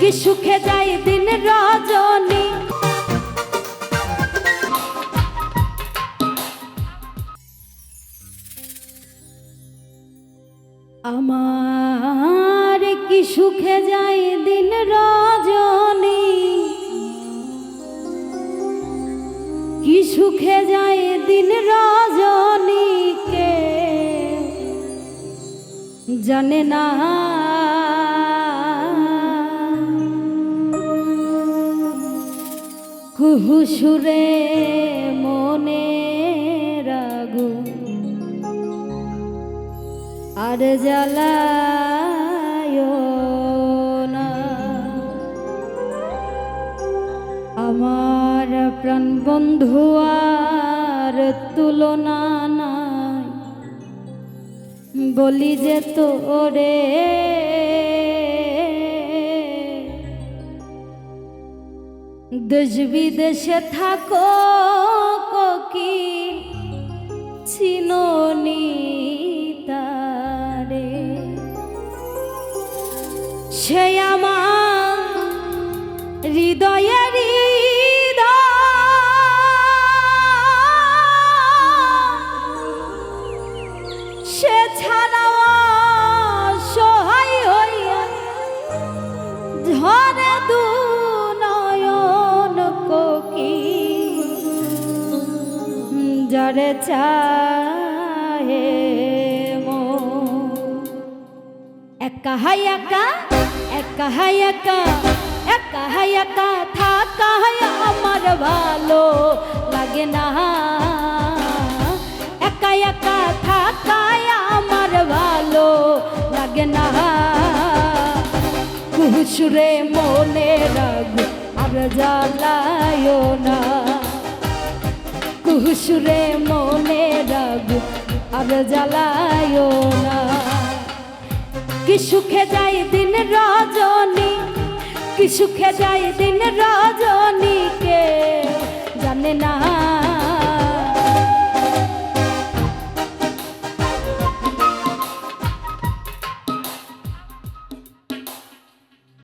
কি সুখে যায় দিন রজনী। আমার কি সুখে যায় দিন রজনী? কি সুখে যায় দিন রজনীকে? জানে না কুহু সুরে মনে রাগু। আর জ্বালায় না। আমার প্রাণ বন্ধু আর তুলনা নাই। বলি যে তোরে দেশ বিদেশে থাকো কি চিননি তারে। সে আমার হৃদয়ের সে ছাড়াও চাহে মন একা হাই একা একা হাই একা একা থাকা হাই আমার ভালো লাগে না। একা একা থাকাই আমার ভালো লাগে না। কুহুসুরে মনে রাগ আর জ্বালায় না। কুহুসুরে মনে রাগ, আর জ্বালায় না। কি সুখে যাই দিন রজনী, কি সুখে যাই দিন রজনীকে, জানে না